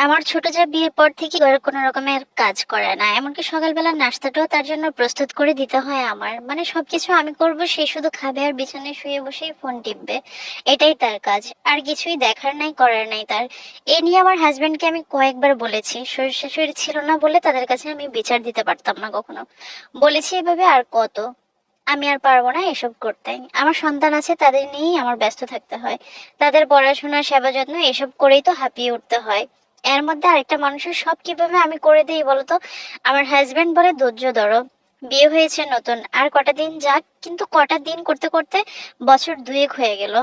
আমার ছোট যা বিয়ের পর থেকে কোনো রকমের কাজ করে না। এমনকি সকালবেলা নাস্তাটাও তার জন্য প্রস্তুত করে দিতে হয় আমার। মানে সবকিছু আমি করব, সে শুধু খাবে আর বিছানায় শুয়ে বসেই ফোন টিপবে। এটাই তার কাজ। আর কিছুই দেখার নাই, করার নাই তার। এ নিয়ে আমার হাজব্যান্ডকে আমি কয়েকবার বলেছি। শ্বশুর শাশুড়ি ছিল না বলে তাদের কাছে আমি বিচার দিতে পারতাম না কখনো। বলেছি এভাবে আর কত? আমি আর পারব না এসব করতে। আমার সন্তান আছে, তাদের নিয়েই আমার ব্যস্ত থাকতে হয়। তাদের পড়াশোনা, সেবা যত্ন এসব করেই তো হাঁপিয়ে উঠতে হয়। এর মধ্যে আরেকটা মানুষের সব কীভাবে আমি করে দিই বলতো? আমার হাজবেন্ড বলে, ধৈর্য ধরো। বিয়ে হয়েছে নতুন। আর কটা দিন যাক। কিন্তু কটা দিন করতে করতে বছর দুয়েক হয়ে গেল।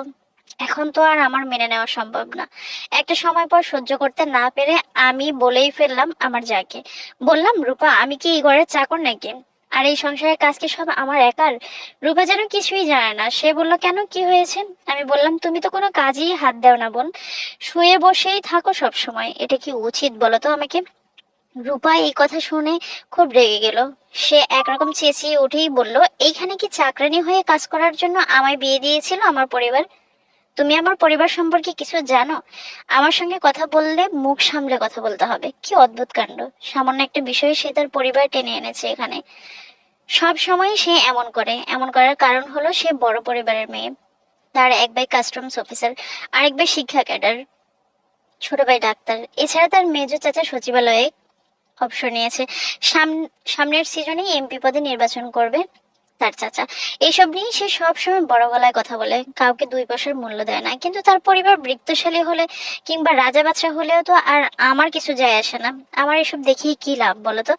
এখন তো আর আমার মেনে নেওয়া সম্ভব না। একটা সময় পর সহ্য করতে না পেরে আমি বলেই ফেললাম আমার যাকে। বললাম, রূপা, আমি কি এই ঘরের চাকর নাকি? আর এই সংসারের কাজ কি সব আমার একার? রূপা যেন কিছুই জানে না। সে বলল, কেন? কি হয়েছে? আমি বললাম, তুমি তো কোনো কাজেই হাত দাও না, বোন। শুয়ে বসেই থাকো সব সময় এটা কি উচিত বলো তো আমাকে? রূপা এই কথা শুনে খুব রেগে গেল। সে একরকম চেঁচিয়ে উঠেই বলল, এইখানে কি চাকরানি হয়ে কাজ করার জন্য আমায় বিয়ে দিয়েছিল আমার পরিবার? তুমি আমার পরিবার সম্পর্কে কিছু জানো? আমার সঙ্গে কথা বললে মুখ সামলে কথা বলতে হবে। কি অদ্ভুত কাণ্ড। সামান্য একটা বিষয়ে সে তার পরিবার টেনে এনেছে এখানে। সব সময় সে এমন করে। এমন করার কারণ হলো সে বড় পরিবারের মেয়ে। তার এক ভাই কাস্টমস অফিসার আরেক ভাই শিক্ষা ক্যাডার ছোট ভাই ডাক্তার। এছাড়া তার মেজ চাচা সচিবালয়ে অবসর নিয়েছে। সাম- সামনের সিজনেই এমপি পদে নির্বাচন করবে তার চাচা। এইসব নিয়ে সে সবসময় বড় গলায় কথা বলে। কাউকে দুই পয়সার মূল্য দেয় না। কিন্তু তার পরিবার বৃত্তশালী হলে কিংবা রাজা বাচ্চা হলেও তো আর আমার কিছু যায় আসে না। আমার এসব দেখিয়ে কি লাভ বলো তো?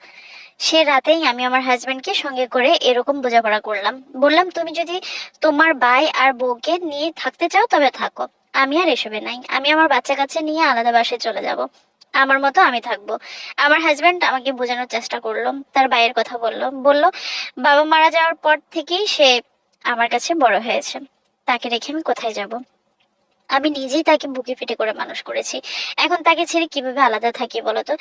সে রাতেই আমি আমার হাজবেন্ডকে সঙ্গে করে এরকম বোঝাপড়া করলাম। বললাম, তুমি যদি তোমার ভাই আর বউকে নিয়ে থাকতে চাও তবে থাকো। আমি আর এসবে নাই। আমি আমার বাচ্চা কাচ্চা নিয়ে আলাদা বাসায় চলে যাব। আমার মতো আমি থাকব। আমার হাজবেন্ড আমাকে বোঝানোর চেষ্টা করল, তার ভাইয়ের কথা বলল। বলল, বাবা মারা যাওয়ার পর থেকেই সে আমার কাছে বড় হয়েছে। তাকে রেখে আমি কোথায় যাব? আমি নিজেই তাকে বুকে ফিটে করে মানুষ করেছি। এখন তাকে ছেড়ে কীভাবে আলাদা থাকি বলতো?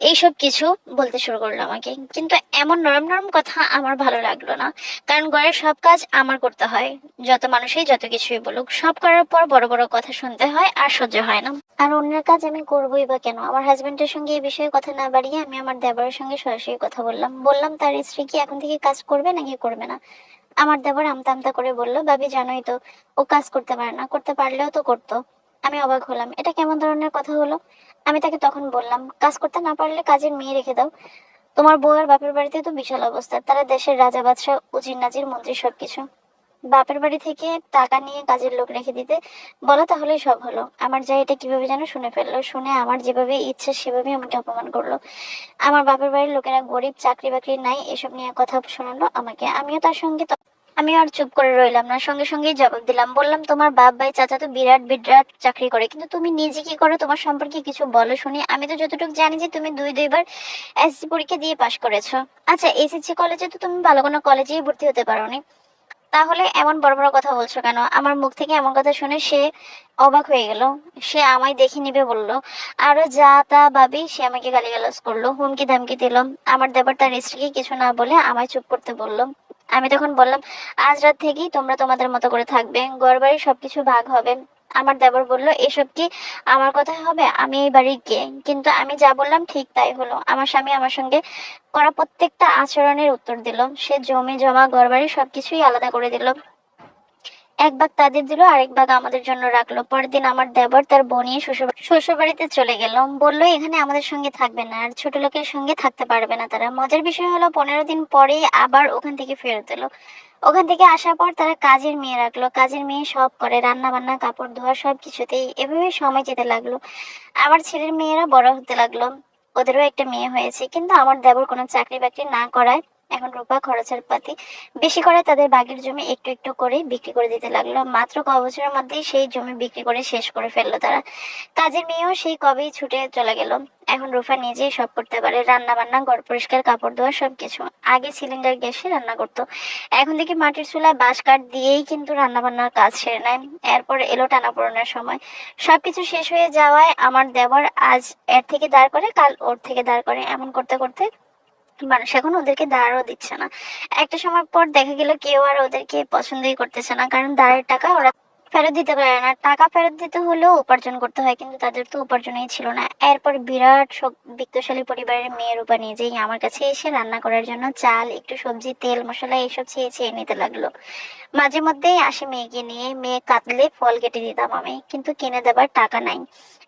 এইসব কিছু বলতে শুরু করল আমাকে। কিন্তু এমন নরম নরম কথা আমার ভালো লাগল না। কারণ ঘরের সব কাজ আমার করতে হয়। যত মানুষই যত কিছুই বলুক, সব করার পর বড় বড় কথা শুনতে হয় আর সহ্য হয় না। আর অন্যের কাজ আমি করবোই বা কেন? আমার হাজবেন্ডের সঙ্গে এই বিষয়ে কথা না বাড়িয়ে আমি আমার দেবরের সঙ্গে সরাসরি কথা বললাম। বললাম, তার স্ত্রী কি এখন থেকে কাজ করবে নাকি করবে না? আমার দেবর আমতা আমতা করে বলল বাবি জানোই তো, ও কাজ করতে পারে না, করতে পারলেও তো করতো। আমি অবাক হলাম, এটা কেমন ধরনের কথা হলো? আমি তাকে তখন বললাম, কাজ করতে না পারলে কাজের মেয়ে রেখে দাও। তোমার বউ আর বাপের বাড়িতে তো বিশাল অবস্থা, তারা দেশের রাজা, বাদশাহ, উজির, নাজির, মন্ত্রী সবকিছু। বাপের বাড়ি থেকে টাকা নিয়ে কাজের লোক রেখে দিতে, বলো তাহলেই সব হলো। আমার যা এটা কীভাবে যেন শুনে ফেলল, শুনে আমার যেভাবে ইচ্ছে সেভাবে আমাকে অপমান করল। আমার বাপের বাড়ির লোকেরা গরিব, চাকরি বাকরি নাই, এসব নিয়ে কথা শোনালো আমাকে। আমিও তার সঙ্গে আমি আর চুপ করে রইলাম না। সঙ্গে সঙ্গেই জবাব দিলাম, বললাম, তোমার বাপ ভাই চাচা তো বিরাট বিরাট চাকরি করে, কিন্তু তুমি নিজে কি করো? তোমার সম্পর্কে কিছু বলো শুনি। আমি তো যতটুকু জানি যে তুমি দুই দুইবার এসএসসি পরীক্ষা দিয়ে পাশ করেছ। আচ্ছা এসএসসি কলেজে তো তুমি ভালো কোনো কলেজেই ভর্তি হতে পারো পারোনি। তাহলে এমন বড় বড় কথা বলছো কেন? আমার মুখ থেকে এমন কথা শুনে সে অবাক হয়ে গেল। সে আমায় দেখে নিবে বলল। আরও যা তা ভাবি, সে আমাকে গালিগালাজ করল, হুমকি ধামকি দিল। আমার দেবর তার স্ত্রীকে কিছু না বলে আমায় চুপ করতে বলল। আমি তখন বললাম, আজ রাত থেকেই তোমরা তোমাদের মতো করে থাকবে। ঘর বাড়ি সবকিছু ভাগ হবে। আমার দেবর বলল, এসব কি আমার কথা হবে? আমি এই বাড়ির কে? কিন্তু আমি যা বললাম ঠিক তাই হলো। আমার স্বামী আমার সঙ্গে করা প্রত্যেকটা আচরণের উত্তর দিল। সে জমি, জমা ঘর বাড়ি সবকিছুই আলাদা করে দিল। এক ভাগ তাদের দিল, আরেক ভাগ আমাদের জন্য রাখল। পরের দিন আমার দেবর তার বোন নিয়ে শ্বশুর শ্বশুর বাড়িতে চলে গেল। বলল, এখানে আমাদের সঙ্গে থাকবে না আর ছোট লোকের সঙ্গে থাকতে পারবে না তারা। মজার বিষয় হলো, পনেরো দিন পরেই আবার ওখান থেকে ফেরত এলো। ওখান থেকে আসার পর তারা কাজের মেয়ে রাখল। কাজের মেয়ে সব করে রান্না বান্না কাপড় ধোয়া, সব কিছুতেই এভাবে সময় যেতে লাগল। আবার ছেলের মেয়েরা বড় হতে লাগল। ওদেরও একটা মেয়ে হয়েছে। কিন্তু আমার দেবর কোনো চাকরি বাকরি না করায় এখন রূপা খরচের পাতি বেশি করে তাদের বাগের জমি একটু একটু করে বিক্রি করে দিতে লাগল। মাত্র ক বছরের মধ্যেই সেই জমি বিক্রি করে শেষ করে ফেলল তারা। কাজের মেয়েও সেই কবেই ছুটে চলে গেল। এখন রূপা নিজেই সব করতে পারে। রান্না বান্না ঘর পরিষ্কার, কাপড় ধোয়া সবকিছু। আগে সিলিন্ডার, গ্যাসে রান্না করতো। এখন থেকে মাটির চুলায় বাঁশ কাঠ দিয়েই কিন্তু রান্না বান্নার কাজ সেরে নেয়। এরপর এলো টানাপোড়েনের সময়। সবকিছু শেষ হয়ে যাওয়ায় আমার দেবর আজ এর থেকে দাঁড় করে, কাল ওর থেকে দাঁড় করে। এমন করতে করতে মানুষ এখন ওদেরকে দাঁড়ও দিচ্ছে না। একটা সময় পর দেখা গেল কেউ আর ওদেরকে পছন্দই করতেছে না, কারণ দাঁড়ের টাকা ওরা ফেরত দিতে পারে না। টাকা ফেরত দিতে হলেও উপার্জন করতে হয়, কিন্তু তাদের তো উপার্জনই ছিল না। এরপর বিরাট সব বিত্তশালী পরিবারের মেয়ের রূপা নিজেই আমার কাছে এসে রান্না করার জন্য চাল, একটু সবজি, তেল, মশলা এইসব চেয়ে চেয়ে নিতে লাগল। মাঝে মধ্যেই আসে মেয়েকে নিয়ে, মেয়ে কাঁদলে ফল কেটে দিতাম আমি, কিন্তু কিনে দেবার টাকা নাই।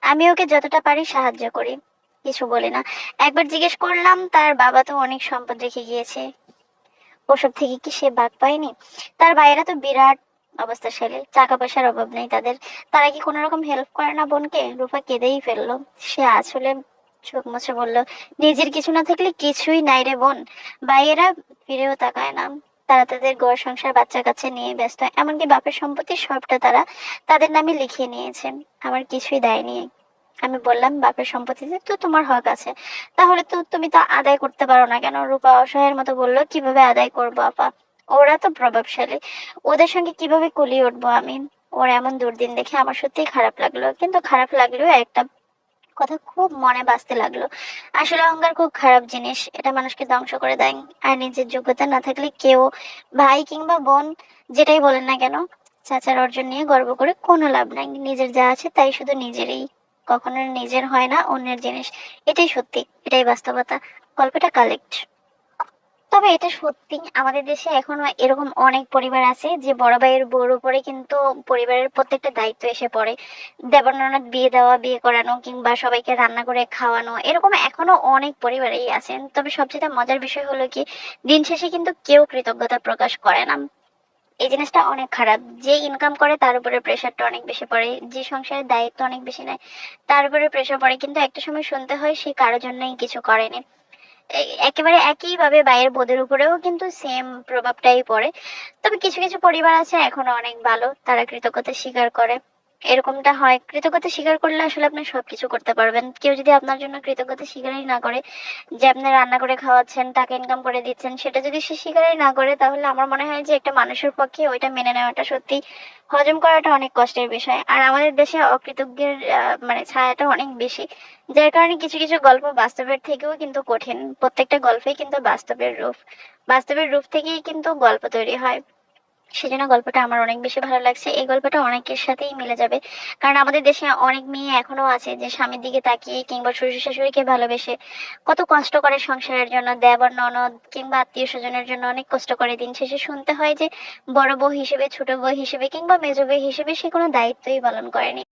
আমি ওকে যতটা পারি সাহায্য করি। কিছু বলে না। একবার জিজ্ঞেস করলাম, তার বাবা তো অনেক সম্পদ রেখে গিয়েছে। ওসব থেকে কি সে বাঘ পায়নি? তার ভাইয়েরা তো বিরাট অবস্থা অবস্থাশালী টাকা পয়সার অভাব নেই তাদের। তারা কি কোনো রকম হেল্প করে না বোনকে? রূপা কেঁদেই ফেলল। সে আসলে চোখ মুছে বলল, নিজের কিছু না থাকলে কিছুই নাই রে বোন। ভাইয়েরা ফিরেও তাকায় না। তারা তাদের ঘর, সংসার বাচ্চা কাচ্চা নিয়ে ব্যস্ত। এমনকি বাপের সম্পত্তি সবটা তারা তাদের নামে লিখিয়ে নিয়েছে। আমার কিছুই দেয়নি। আমি বললাম বাপের সম্পত্তিতে তো তোমার হক আছে। তাহলে তো তুমি তো আদায় করতে পারো না কেন? রূপা অসহায়ের মতো বলল, কীভাবে আদায় করব আপা? ওরা তো প্রভাবশালী। ওদের সঙ্গে কীভাবে কুলিয়ে উঠবো আমি? ওর এমন দুর্দিন দেখে আমার সত্যিই খারাপ লাগল। কিন্তু খারাপ লাগলেও একটা কথা খুব মনে বাঁচতে লাগল। আসলে অহংকার খুব খারাপ জিনিস। এটা মানুষকে ধ্বংস করে দেয়। আর নিজের যোগ্যতা না থাকলে কেউ, ভাই কিংবা বোন, যেটাই বলেন না কেন, চাচার অর্জন নিয়ে গর্ব করে কোনো লাভ নাই। নিজের যা আছে তাই শুধু নিজেরই। কখনো নিজের হয় না, অন্যের জিনিস। এটাই সত্যি, এটাই বাস্তবতা। গল্পটা কালেক্ট তবে এটা সত্যি, আমাদের দেশে এখনও এরকম অনেক পরিবার আছে যে বড় ভাইয়ের বউর উপরে কিন্তু পরিবারের প্রত্যেকটা দায়িত্ব এসে পড়ে। দেবর বিয়ে দেওয়া, বিয়ে করানো কিংবা সবাইকে রান্না করে খাওয়ানো, এরকম এখনও অনেক পরিবারেই আছেন। তবে সবচেয়ে মজার বিষয় হলো কি, দিন শেষে কিন্তু কেউ কৃতজ্ঞতা প্রকাশ করে না। এই জিনিসটা অনেক খারাপ। যে ইনকাম করে, তার উপরে প্রেশারটা অনেক বেশি পড়ে। যে সংসারের দায়িত্ব অনেক বেশি নেয়, তার উপরে প্রেশার পড়ে। কিন্তু একটা সময় শুনতে হয়, সে কারোর জন্যই কিছু করেনি। একেবারে একইভাবে বাইয়ের বোধের উপরেও কিন্তু সেম প্রভাবটাই পড়ে। তবে কিছু কিছু পরিবার আছে, এখনও অনেক ভালো। তারা কৃতজ্ঞতা স্বীকার করে। এরকমটা হয়। কৃতজ্ঞতা স্বীকার করলে আসলে আপনি সবকিছু করতে পারবেন। কেউ যদি আপনার জন্য কৃতজ্ঞতা স্বীকারই না করে, যে আপনি রান্না করে খাওয়াচ্ছেন টাকা ইনকাম করে দিচ্ছেন, সেটা যদি সে স্বীকারই না করে, তাহলে আমার মনে হয় যে একটা মানুষের পক্ষে ওইটা মেনে নেওয়াটা সত্যি হজম করাটা অনেক কষ্টের বিষয়। আর আমাদের দেশে অকৃতজ্ঞের মানে ছায়াটা অনেক বেশি। যার কারণে কিছু কিছু গল্প বাস্তবের থেকেও কিন্তু কঠিন। প্রত্যেকটা গল্পেই কিন্তু বাস্তবের রূপ। বাস্তবের রূপ থেকেই কিন্তু গল্প তৈরি হয়। সেজন্য গল্পটা আমার অনেক বেশি ভালো লাগছে। এই গল্পটা অনেকের সাথেই মিলে যাবে। কারণ আমাদের দেশে অনেক মেয়ে এখনও আছে যে স্বামীর দিকে তাকিয়ে কিংবা শ্বশুর শাশুড়িকে ভালোবেসে কত কষ্ট করে সংসারের জন্য, দেবর, ননদ কিংবা আত্মীয় স্বজনের জন্য অনেক কষ্ট করে দিন। শেষে শুনতে হয় যে বড় বউ হিসেবে, ছোট বউ হিসেবে কিংবা মেজ বউ হিসেবে সে কোনো দায়িত্বই পালন করেনি।